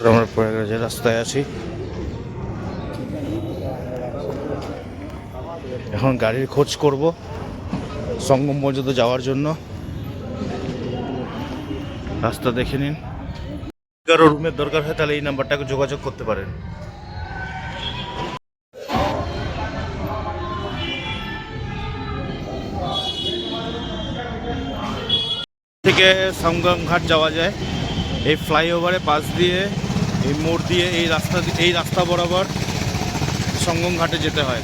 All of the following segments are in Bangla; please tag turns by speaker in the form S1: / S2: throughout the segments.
S1: আমরা রাস্তায় আছি। এখন গাড়ির খোঁজ করব, সঙ্গম পর্যন্ত যাওয়ার জন্য। রাস্তা দেখে নিন। কারও রুমের দরকার হয়, তাহলে এই নাম্বারটাকে যোগাযোগ করতে পারেন। থেকে সঙ্গম ঘাট যাওয়া যায়। এই ফ্লাইওভারে পাশ দিয়ে এই মোড় দিয়ে এই রাস্তা এই রাস্তা বরাবর সঙ্গম ঘাটে যেতে হয়।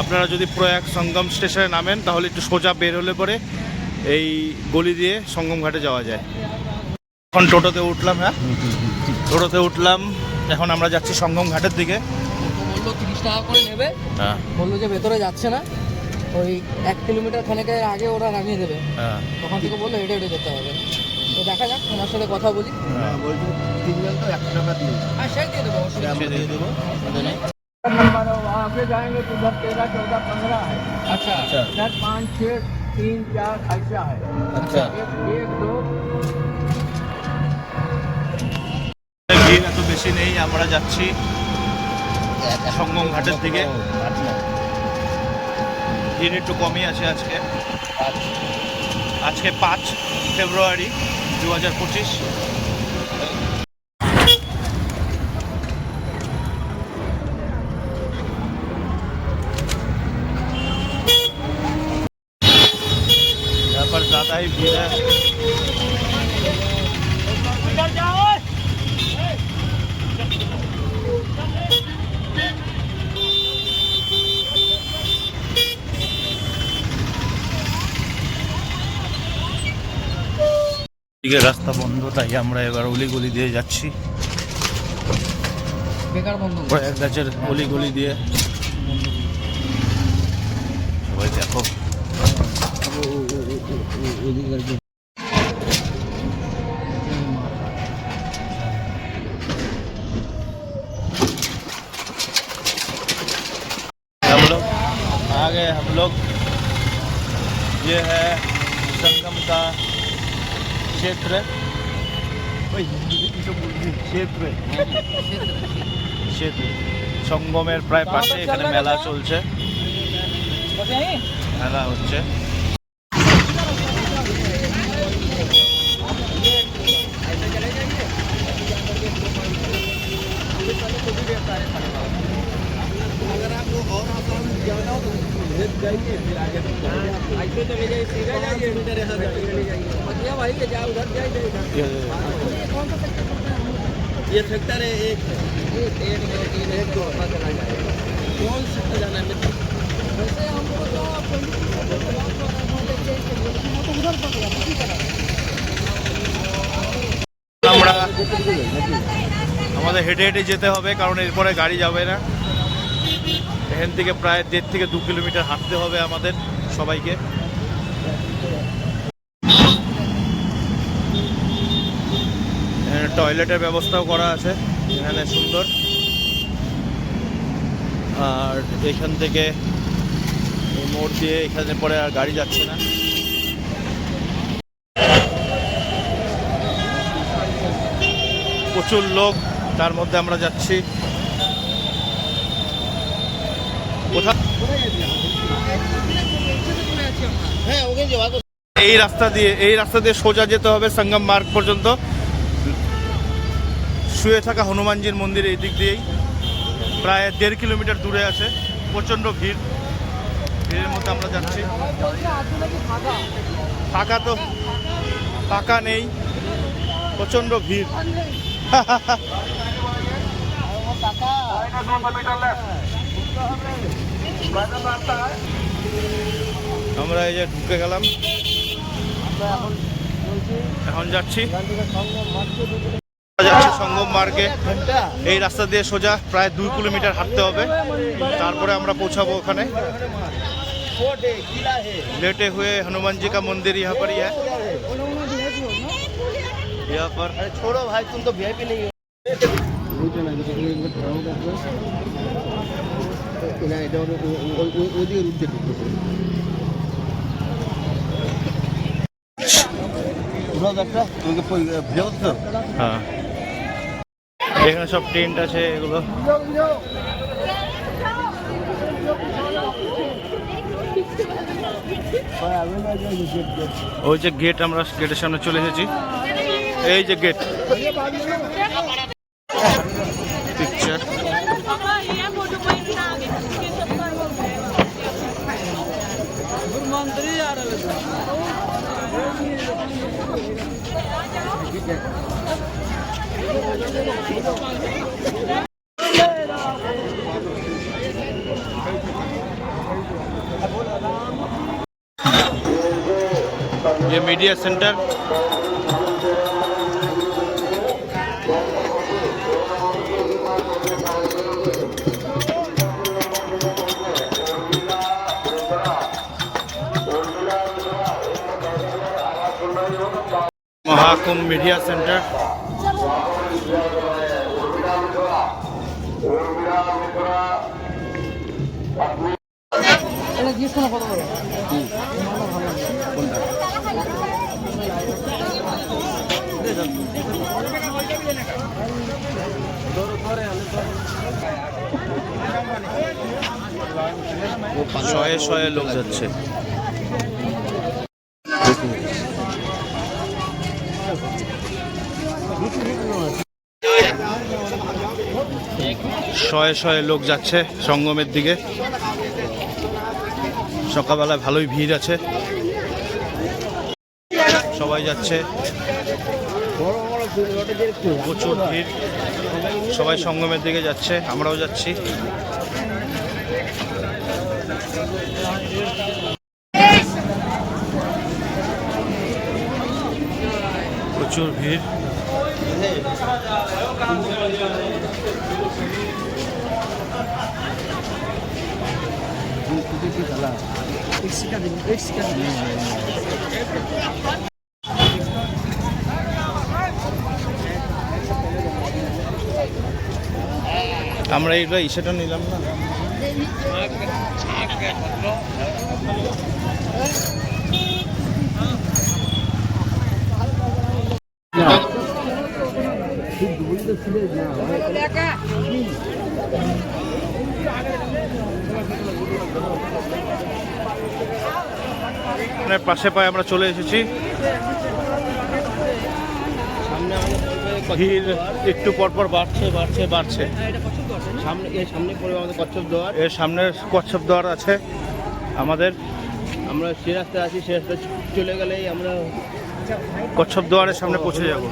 S1: আপনারা যদি প্রয়াগ সঙ্গম স্টেশনে নামেন তাহলে একটু সোজা বের হলে পরে এই গলি দিয়ে সঙ্গম ঘাটে যাওয়া যায়। এখন টোটোতে উঠলাম হ্যাঁ? টোটোতে উঠলাম এখন আমরা যাচ্ছি সঙ্গম ঘাটের দিকে।
S2: বলল তিরিশ টাকা করে নেবে।
S1: হ্যাঁ।
S2: বলল যে ভেতরে যাচ্ছে না। ওই এক কিলোমিটার খানেকের আগে ওরা নামিয়ে দেবে।
S1: হ্যাঁ।
S2: তখন থেকে বলল হেঁটে হেঁটে যেতে হবে। তো দেখা যাক তোমার সাথে কথা বলি
S1: হ্যাঁ।
S3: তিনজন তো একশো টাকা দিয়ে
S2: হ্যাঁ সে দিয়ে দেবো অসুবিধা
S1: আমরা দিয়ে দেবো
S2: नंबर वहाँ पे जाएंगे तो उधर तेरह चौदह पंद्रह है अच्छा
S3: अच्छा।
S2: इधर पाँच छः तीन चार ऐसा है
S3: আচ্ছা
S2: एक एक दो
S1: ভিড় এত বেশি নেই আমরা যাচ্ছি সঙ্গম ঘাটের দিকে ভিড় একটু কমই আছে আজকে আজকে পাঁচ ফেব্রুয়ারি দু হাজার পঁচিশ। রাস্তা বন্ধ তাই আমরা এবার অলি গলি দিয়ে যাচ্ছি
S2: বেকার বন্ধু
S1: প্রয়াগ গাছের অলি গলি দিয়ে সবাই দেখো हम लोग आ गए हम लोग ये है संगम का ক্ষেত্রে ওই ক্ষেত্রে সেতু সঙ্গমের প্রায় পাশে এখানে মেলা চলছে। মেলা হচ্ছে। ये-
S3: ये सेक्टर है एक है
S2: एक एक दो तीन एक दो अपना चला जाएगा
S3: कौन सेक्टर जाना है मित्र
S2: वैसे हमको तो उधर पकड़ा उसी तरह
S1: আমরা আমাদের হেঁটে হেঁটে যেতে হবে কারণ এরপরে গাড়ি যাবে না এখান থেকে প্রায় দেড় থেকে দু কিলোমিটার হাঁটতে হবে আমাদের সবাইকে টয়লেটের ব্যবস্থাও করা আছে, এখানে সুন্দর। আর এখান থেকে মোড় দিয়ে এখানে পরে আর গাড়ি যাচ্ছে না। প্রচুর লোক, তার মধ্যে আমরা যাচ্ছি। এই রাস্তা দিয়ে, এই রাস্তা দিয়ে সোজা যেতে হবে সঙ্গম মার্গ পর্যন্ত। শুয়ে থাকা হনুমানজির মন্দির এই দিক দিয়েই। প্রায় দেড় কিলোমিটার দূরে আছে। প্রচণ্ড ভিড়। ভিড়ের মধ্যে আমরা যাচ্ছি। ফাঁকা তো ফাঁকা নেই। প্রচণ্ড ভিড়। আমরা এই যে ঢুকে গেলাম। এখন যাচ্ছি। যাচ্ছি সঙ্গম মার্গে এই রাস্তা দিয়ে সোজা প্রায় দুই কিলোমিটার হাঁটতে হবে তারপরে আমরা পৌঁছাবো ওখানে
S3: फोर्ट है किला है
S1: लेटे हुए हनुमान जी का मंदिर यहाँ पर ही है यहाँ पर
S3: अरे छोड़ो भाई तुम तो वीआईपी नहीं हो ওদিকে রুট দেখি একটা তোমাকে ভিডিও করতে
S1: হ্যাঁ এখানে সব টেন্ট আছে, এগুলো। ওই যে গেট আমরা গেটের সামনে চলে এসেছি। এই যে গেট পিকচার ये media centre Mahakumbh media centre শয়ে শয়ে লোক যাচ্ছে। শয়ে শয়ে লোক যাচ্ছে সঙ্গমের দিকে। সকালবেলায় ভালোই ভিড় আছে। সবাই যাচ্ছে। প্রচুর ভিড়। সবাই সঙ্গমের দিকে যাচ্ছে, আমরাও যাচ্ছি। প্রচুর ভিড়। আমরা এইটা ইসেটা নিলাম না। এখানে পাশে পায়ে আমরা চলে এসেছি। ভিড় একটু পর পর বাড়ছে বাড়ছে বাড়ছে।
S3: সামনে এর সামনে পড়বে আমাদের কচ্ছপ দোয়ার
S1: এর সামনে কচ্ছপ দ্বার আছে আমাদের।
S3: আমরা সে রাস্তায় আছি সে রাস্তায় চলে গেলেই আমরা
S1: কচ্ছপ দ্বারের সামনে পৌঁছে যাব।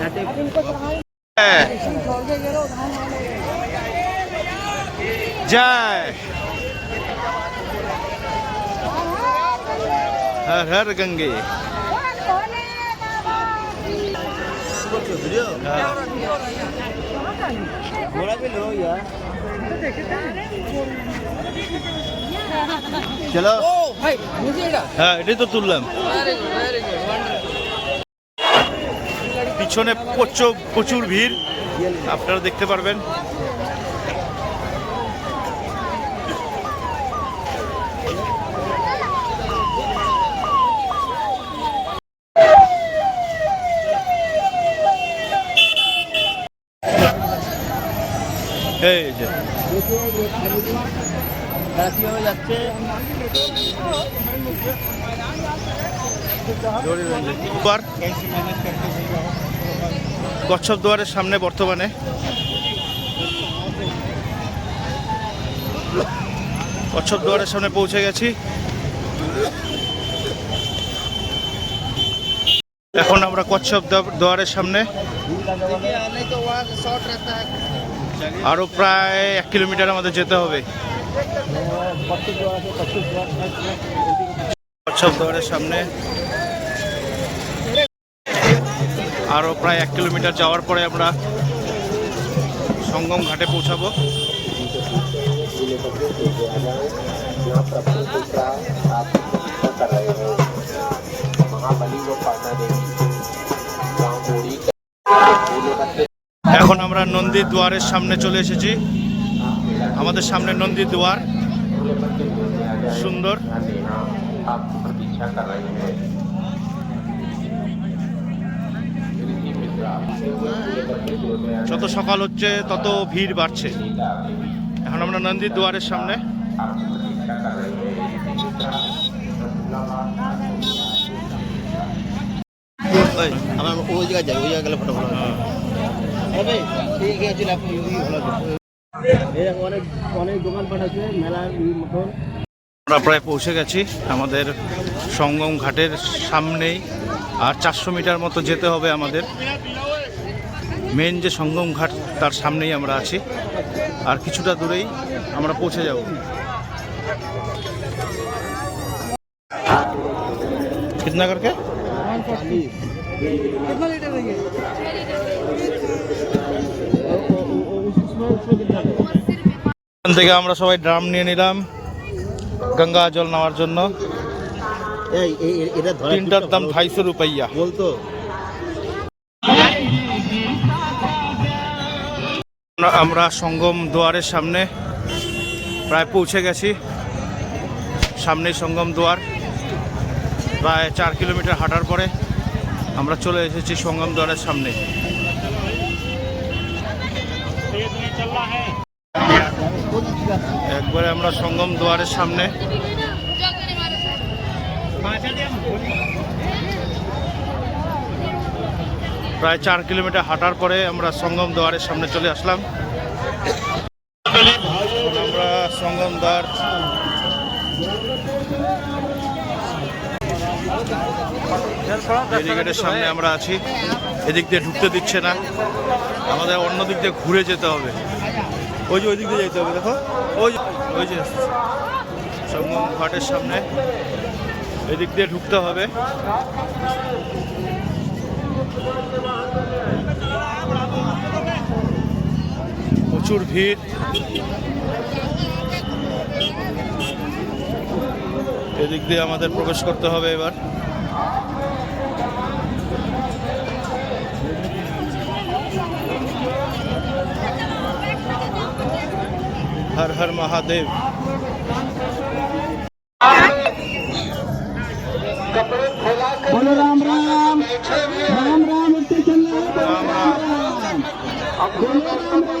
S3: যাতে
S1: জয়। হর হর গঙ্গে।
S3: চলো।
S1: হ্যাঁ এটাই তো তুললাম। পিছনে প্রচুর প্রচুর ভিড়। আপনারা দেখতে পারবেন। এই যে কচ্ছপ দুয়ারের সামনে বর্তমানে। কচ্ছপ দুয়ারের সামনে পৌঁছে গেছি। এখন আমরা কচ্ছপ দুয়ারের সামনে। আরও প্রায় এক কিলোমিটার আমাদের যেতে হবে। সামনে। আরও প্রায় এক কিলোমিটার যাওয়ার পরে আমরা সঙ্গম ঘাটে পৌঁছাবো। এখন আমরা নন্দী দুয়ারের সামনে চলে এসেছি। আমাদের সামনে নন্দী দুয়ার। সুন্দর। যত সকাল হচ্ছে তত ভিড় বাড়ছে। এখন আমরা নন্দীর দুয়ারের সামনে।
S3: আমার ওই জায়গায় যাই ওই জায়গায় গেলে ফটো হবে ঠিক আছে আপনি ওই ভালো এরকম অনেক অনেক দোকানপাট আছে মেলার মতন
S1: আমরা প্রায় পৌঁছে গেছি আমাদের সঙ্গম ঘাটের সামনেই আর চারশো মিটার মতো যেতে হবে আমাদের মেন যে সঙ্গম ঘাট তার সামনেই আমরা আছি আর কিছুটা দূরেই আমরা পৌঁছে যাব कितना करके এখান থেকে আমরা সবাই ড্রাম নিয়ে নিলাম। গঙ্গা জল নেওয়ার জন্য। তিনটার দাম ঢাইশো রুপাইয়া।
S3: বলতো?
S1: আমরা- আমরা সঙ্গম দুয়ারের সামনে প্রায় পৌঁছে গেছি। সামনেই সঙ্গম দুয়ার প্রায় চার কিলোমিটার হাঁটার পরে আমরা চলে এসেছি সঙ্গম দুয়ারের সামনে। একবারে আমরা সঙ্গম দুয়ারের সামনে। প্রায় চার কিলোমিটার হাঁটার পরে আমরা সঙ্গম দুয়ারের সামনে চলে আসলাম। আমরা সঙ্গম দ্বার সামনে আমরা আছি। এদিক দিয়ে ঢুকতে দিচ্ছে না। আমাদের অন্য দিক দিয়ে ঘুরে যেতে হবে। ওই যে ওই দিক দিয়ে যেতে হবে, দেখো। ওই ওই যে সঙ্গম ঘাটের সামনে এদিক দিয়ে ঢুকতে হবে। প্রচুর ভিড়। এদিক দিয়ে আমাদের প্রবেশ করতে হবে এবার। हर हर महादेव।
S4: बोलो राम राम। राम राम उठते चल रहे
S1: राम राम।
S4: बोलो राम राम।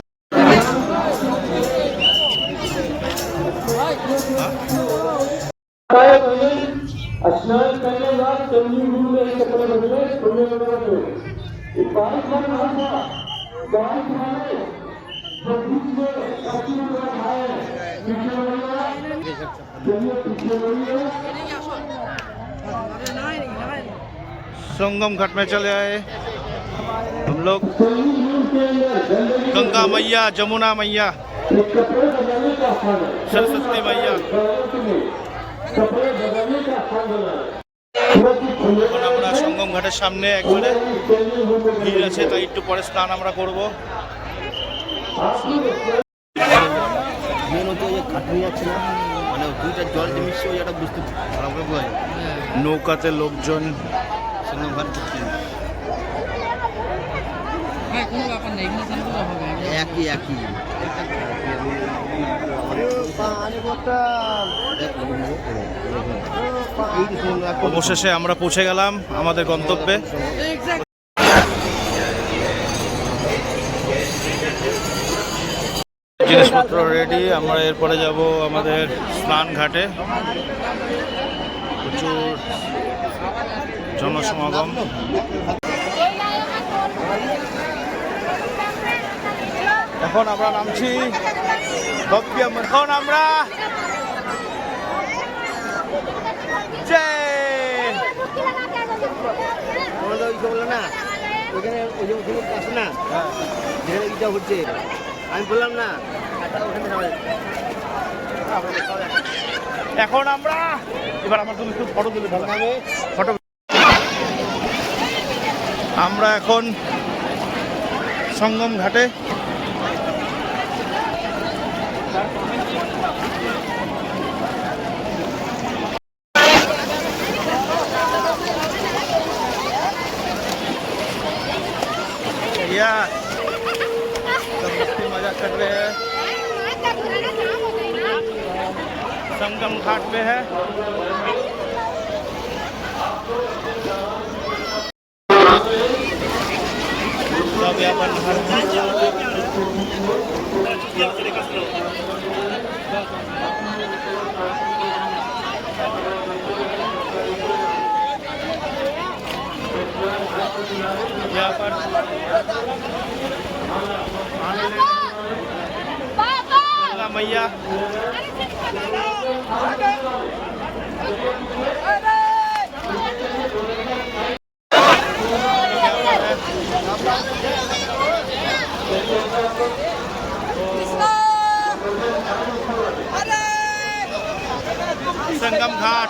S4: करने बाद चंदी कपड़े बदले बारिश था बारिश
S1: संगम घाट में चले आए हम लोग
S4: चंडी गुरु के अंदर गंदगी
S1: गंगा मैया जमुना मैया
S4: ये कपड़े बदलने का स्थान है
S1: सरस्वती मैया
S4: कपड़े बदलने का स्थान बना है सूरज खुले
S1: এখন আমরা সঙ্গম ঘাটের সামনে একবারে ভিড় আছে তাই একটু পরে স্নান আমরা করব
S3: মেন হচ্ছে যে খাটনি যাচ্ছে না মানে দুইটা জল যে মিশছে ওই একটা বুঝতে ভালো করে বোঝা যায়।
S1: নৌকাতে লোকজন
S2: হ্যাঁ কোনো ব্যাপার নেই এখানে স্নান করলে হবে
S3: একই একই।
S1: অবশেষে আমরা পৌঁছে গেলাম আমাদের গন্তব্যে। জিনিসপত্র রেডি আমরা এরপরে যাব আমাদের স্নান ঘাটে। প্রচুর জনসমাগম। এখন আমরা নামছি এখন আমরা
S3: না ওইখানে ওই যে না? যেখানে ইটা হচ্ছে। আমি বললাম না।
S1: এখন আমরা এবার আমার তুমি একটু ফটো তুলে ভালো ফটো আমরা এখন সঙ্গম ঘাটে संगम घाट पे है। यहाँ पर गंगा मैया संगम घाट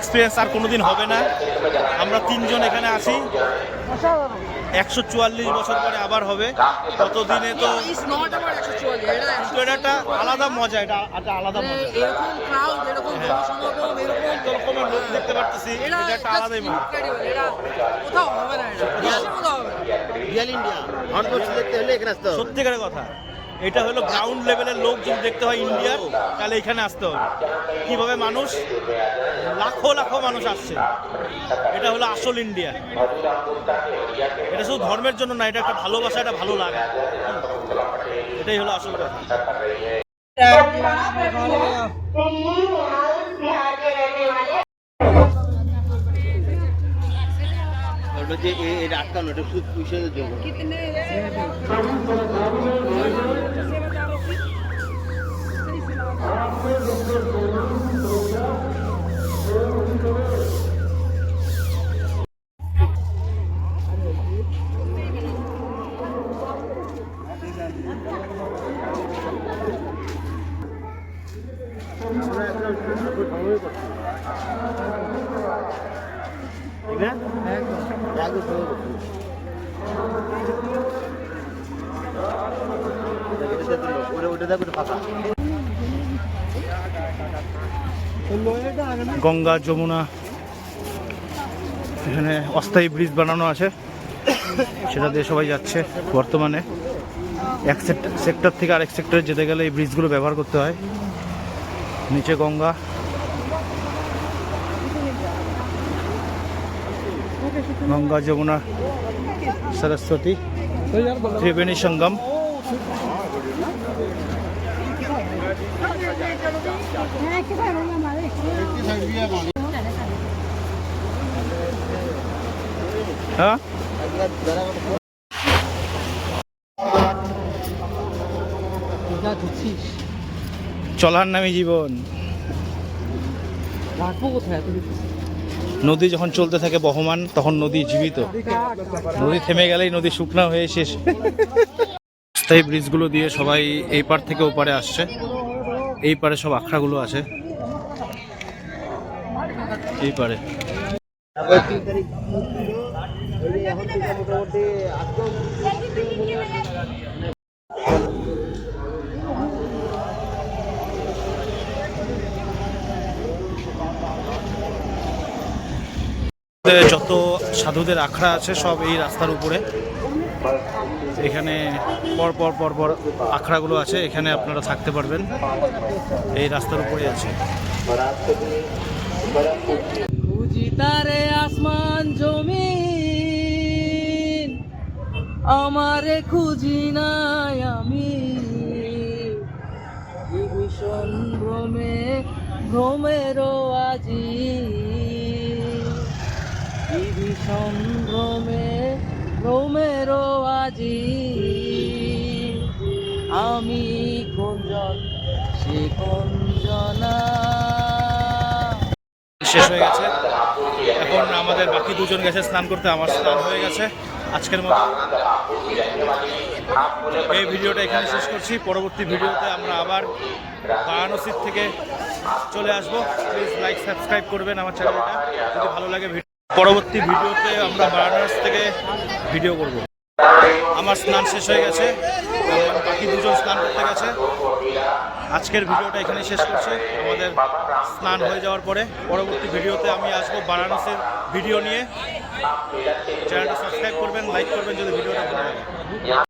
S1: Experience আর কোনোদিন হবে না। আমরা তিনজন এখানে আছি। একশো চুয়াল্লিশ বছর পরে আবার হবে। ততদিনে তো
S2: 144, এটা
S1: একটা আলাদা মজা এটা একটা আলাদা মজা।
S2: এরকম
S1: রকমের লোক দেখতে পারতেছি
S2: এটা
S1: একটা আলাদাই মজা।
S2: কোথাও হবে না।
S3: রিয়াল ইন্ডিয়া দেখতে হলে এখানে আসতে
S1: সত্যিকারের কথা। এটা হলো গ্রাউন্ড লেভেলের লোক যদি দেখতে হয় ইন্ডিয়ার, তাহলে এখানে আসতে হবে। কীভাবে মানুষ? লাখো লাখো মানুষ আসছে। এটা হলো আসল ইন্ডিয়া। এটা শুধু ধর্মের জন্য না, এটা একটা ভালোবাসা, এটা ভালো লাগা। এটাই হলো আসল কথা।
S3: ওটা যে এটা আটকানো এটা শুধু পুলিশের জন্য একদম সঙ্গে করছি। এটা দিল, ওটা ওটা দেখো ওটা ফাঁকা
S1: গঙ্গা, যমুনা, এখানে অস্থায়ী ব্রিজ বানানো আছে। সেটা দিয়ে সবাই যাচ্ছে বর্তমানে। এক সেক্টর থেকে আরেক সেক্টরে যেতে গেলে এই ব্রিজগুলো ব্যবহার করতে হয়। নিচে গঙ্গা। গঙ্গা, যমুনা, সরস্বতী, ত্রিবেণী সঙ্গম। হ্যাঁ
S2: যা ধুচ্ছিস
S1: চলার নামে জীবন? নদী যখন চলতে থাকে বহমান, তখন নদী জীবিত। নদী থেমে গেলেই নদী শুকনা হয়ে শেষ। স্থায়ী ব্রিজগুলো দিয়ে সবাই এই পার থেকে ওপারে আসছে। এই পারে সব আখড়াগুলো আছে এই পারে
S3: তারপরে তিন তারিখ ওই যে এখন থেকে মোটামুটি আজকেও
S1: যত সাধুদের আখড়া আছে সব এই রাস্তার উপরে। এখানে পর পর পর পর আখড়াগুলো আছে, এখানে আপনারা থাকতে পারবেন। এই রাস্তার উপরে আছে।
S2: তারে আসমান জমিন, আমারে খুঁজি নাই আমি। কি ভীষণ ভ্রমে ভ্রমেরও আজি ভীষণ ভ্রমে ভ্রমেরও আজি আমি কোনজন সে কোনজনা
S1: শেষ হয়ে গেছে। এখন আমাদের বাকি দুজন গেছে, স্নান করতে আমার স্নান হয়ে গেছে। আজকের মতো এই ভিডিওটা এখানে শেষ করছি। পরবর্তী ভিডিওতে আমরা আবার বারাণসীর থেকে চলে আসব। প্লিজ লাইক সাবস্ক্রাইব করবেন আমার চ্যানেলটা। যদি ভালো লাগে পরবর্তী ভিডিওতে আমরা বারাণস থেকে ভিডিও করব। আমার স্নান শেষ হয়ে গেছে। বাকি দুজন স্নান করতে গেছে। আজকের ভিডিওটা এখানে শেষ করছি। আমাদের স্নান হয়ে যাওয়ার পরে পরবর্তী ভিডিওতে আমি আসব বারাণসীর ভিডিও নিয়ে। চ্যানেলটা সাবস্ক্রাইব করবেন, লাইক করবেন যদি ভিডিওটা ভালো লাগে।